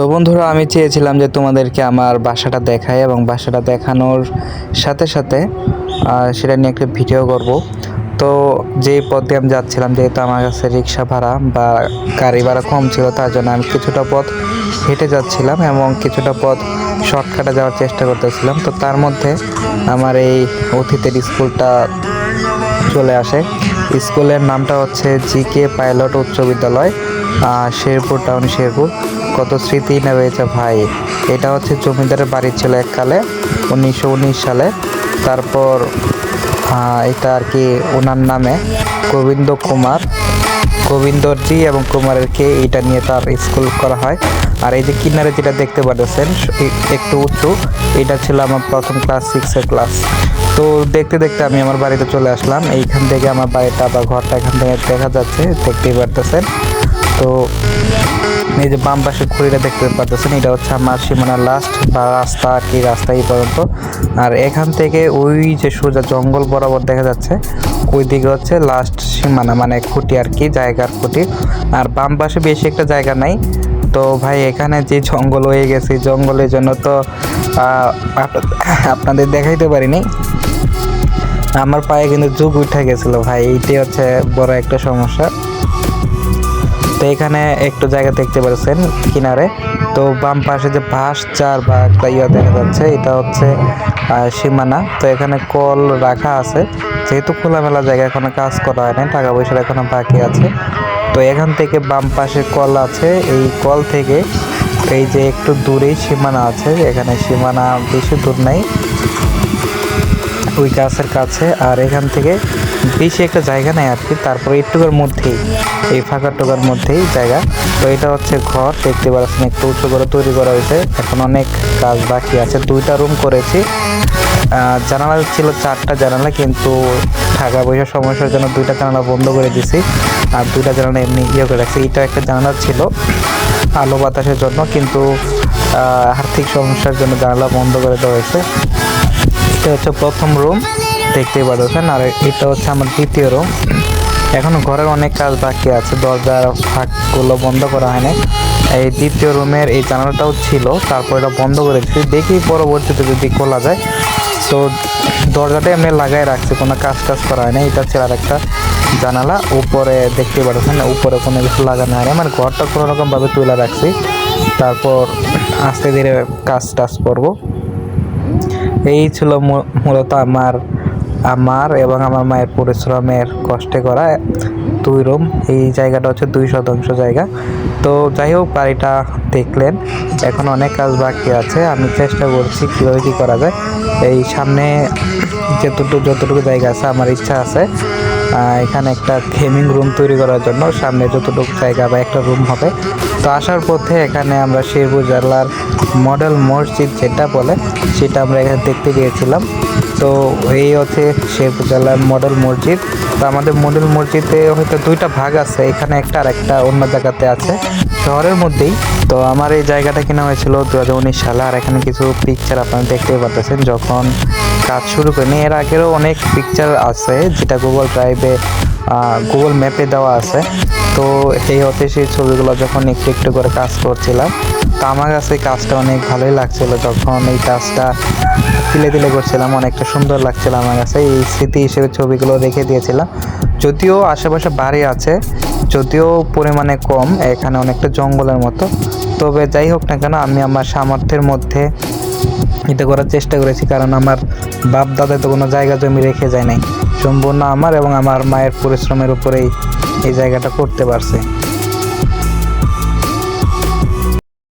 তো বন্ধুরা, আমি চেয়েছিলাম যে তোমাদেরকে আমার বাসাটা দেখায় এবং বাসাটা দেখানোর সাথে সাথে সেটা নিয়ে একটা ভিডিও করব। তো যে পথ দিয়ে আমি যাচ্ছিলাম, যেহেতু আমার কাছে রিক্সা ভাড়া বা গাড়ি ভাড়া কম ছিল, তার জন্য আমি কিছুটা পথ হেঁটে যাচ্ছিলাম এবং কিছুটা পথ শর্টকাটে যাওয়ার চেষ্টা করতেছিলাম। তো তার মধ্যে আমার এই অতীতের স্কুলটা চলে আসে। স্কুলের নামটা হচ্ছে জি কে পাইলট উচ্চ বিদ্যালয় শেরপুর টাউন শেরপুর। কত স্মৃতি না রয়েছে ভাই? এটা হচ্ছে জমিদারের বাড়ি ছিল এককালে, উনিশশো উনিশ সালে। তারপর এটা আর কি ওনার নামে গোবিন্দ কুমার। গোবিন্দর জি এবং কুমারের কে এটা নিয়ে তার স্কুল করা হয়। আর এই যে কিনারে যেটা দেখতে পাচ্ছেন একটু উঁচু, এটা ছিল আমার প্রথম ক্লাস সিক্সের ক্লাস। তো দেখতে দেখতে আমি আমার বাড়িতে চলে আসলাম। এইখান থেকে আমার বাড়িটা বা ঘরটা এখান থেকে দেখা যাচ্ছে, দেখতেই পারতেছেন। তো এই যে বাম পাশে খুঁড়িটা দেখতে পাচ্ছেন, এটা হচ্ছে আমার সীমানার লাস্ট বা রাস্তা আর কি রাস্তা এই পর্যন্ত। আর এখান থেকে ওই যে সোজা জঙ্গল বরাবর দেখা যাচ্ছে, ওই দিকে হচ্ছে লাস্ট সীমানা মানে খুঁটি আর কি, জায়গার খুঁটি। আর বাম পাশে বেশি একটা জায়গা নাই। তো ভাই, এখানে যে জঙ্গল হয়ে গেছে জঙ্গলের জন্য তো আপনাদের দেখাইতে পারিনি। আমার পায়ে কিন্তু যুগ উঠে গেছিল ভাই, এইটাই হচ্ছে বড় একটা সমস্যা। তো এখানে একটু জায়গা দেখতে পাচ্ছেন কিনারে। তো বাম পাশে যে বাঁশ, চার বা একটা ইয়া দেখা যাচ্ছে, এটা হচ্ছে সীমানা। তো এখানে কল রাখা আছে। যেহেতু খোলামেলা জায়গা এখনও কাজ করা হয় না টাকা পয়সা এখনও বাকি আছে। তো এখান থেকে বাম পাশে কল আছে। এই কল থেকে এই যে একটু দূরেই সীমানা আছে। এখানে সীমানা বেশি দূর নাই। ওই গাছের কাছে, আর এখান থেকে বেশি একটা জায়গা নেই আর কি। তারপরে একটুকার মধ্যেই, এই ফাঁকা টোকার মধ্যেই জায়গা। তো এটা হচ্ছে ঘর, দেখতে পাচ্ছেন একটু উঁচু করে তৈরি করা হয়েছে। এখন অনেক কাজ বাকি আছে। দুইটা রুম করেছি। জানালা ছিল চারটা জানালা, কিন্তু টাকা পয়সার সমস্যার জন্য দুইটা জানালা বন্ধ করে দিছি আর দুইটা জানালা এমনি ইয়ে করে রাখছি। এটা একটা জানালা ছিল আলো বাতাসের জন্য, কিন্তু আর্থিক সমস্যার জন্য জানালা বন্ধ করে দেওয়া হয়েছে। এটা হচ্ছে প্রথম রুম দেখতেই পাচ্ছেন আর এটা হচ্ছে আমার দ্বিতীয় রুম এখনও ঘরের অনেক কাজ বাকি আছে, দরজার ফাঁকগুলো বন্ধ করা হয়নি এই দ্বিতীয় রুমের এই জানালাটাও ছিল, তারপর এটা বন্ধ করে দিচ্ছি দেখি পরবর্তীতে যদি খোলা যায়। তো দরজাটা এমনি লাগাই রাখছি, কোনো কাজ টাজ করা হয়নি এটা হচ্ছে আর একটা জানালা, উপরে দেখতে পাচ্ছেন উপরে কোনো কিছু লাগানো হয়নি মানে ঘরটা কোনো রকমভাবে তুলে রাখছি। তারপর আস্তে ধীরে কাজ টাজ করব। এই ছিল মূলত আমার আমার এবং আমার মায়ের পরিশ্রমের কষ্টে করা দুই রুম। এই জায়গাটা হচ্ছে দুই শতাংশ জায়গা। তো যাই হোক, বাড়িটা দেখলেন। এখন অনেক কাজ বাকি আছে। আমি চেষ্টা করছি কীভাবে কী করা যায়। এই সামনে যতটুকু যতটুকু জায়গা আছে, আমার ইচ্ছা আছে। এখানে একটা গেমিং রুম তৈরি করার জন্য। সামনে যতটুকু জায়গা বা একটা রুম হবে। তো আসার পথে এখানে আমরা শেরপুর জেলার মডেল মসজিদ যেটা বলে, সেটা আমরা এখানে দেখতে গিয়েছিলাম। তো এই হচ্ছে শেরপুর জেলার মডেল মসজিদ। তো আমাদের মডেল মসজিদে হয়তো দুইটা ভাগ আছে। এখানে একটা আর একটা অন্য জায়গাতে আছে। শহরের মধ্যেই তো আমার এই জায়গাটা কেনা হয়েছিল দু হাজার উনিশ সালে, আর এখানে কিছু পিকচার আপনারা দেখতে পাচ্ছেন যখন কাজ শুরু করিনি, এর আগেরও অনেক পিকচার আছে, যেটা গুগল ড্রাইভে গুগল ম্যাপে দেওয়া আছে। তো এই হতে সেই ছবিগুলো যখন একটু একটু করে কাজ করছিলাম, তো আমার কাছে কাজটা অনেক ভালোই লাগছিল। যখন এই কাজটা তিলে তিলে করছিলাম, অনেকটা সুন্দর লাগছিল আমার কাছে। এই স্মৃতি হিসেবে ছবিগুলো রেখে দিয়েছিলাম। যদিও আশেপাশে বাড়ি আছে, যদিও পরিমাণে কম, এখানে অনেকটা জঙ্গলের মতো। তবে যাই হোক না কেন, আমি আমার সামর্থ্যের মধ্যে এটা করার চেষ্টা করেছি, কারণ আমার বাপ দাদা তো কোনো জায়গা জমি রেখে যায় নাই। সম্পূর্ণ আমার এবং আমার মায়ের পরিশ্রমের উপরেই এই জায়গাটা করতে পারছে।